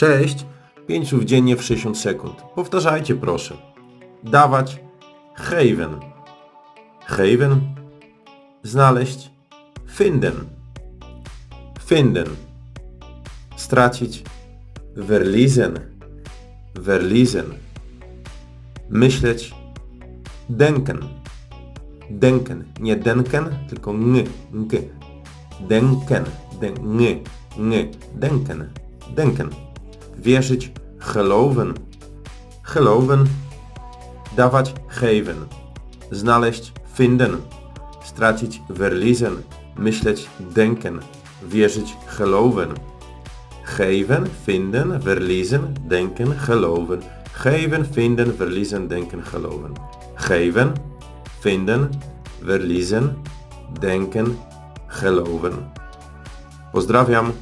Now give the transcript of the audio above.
Cześć. 5 słów dziennie w 60 sekund. Powtarzajcie proszę. Dawać. Geven. Geven. Znaleźć. Vinden. Vinden. Stracić. Verliezen. Verliezen. Myśleć. Denken. Denken. Nie denken, tylko ng. ng. Denken. Den, ng. ng. Denken. Denken. Wierzyć. Geloven. Geloven. Dawać. Geven. Znaleźć. Vinden. Stracić. Verliezen. Myśleć. Denken. Wierzyć. Geloven. Geven, vinden, verliezen, denken, geloven. Geven, vinden, verliezen, denken, geloven. Geven, vinden, verliezen, denken, geloven. Pozdrawiam.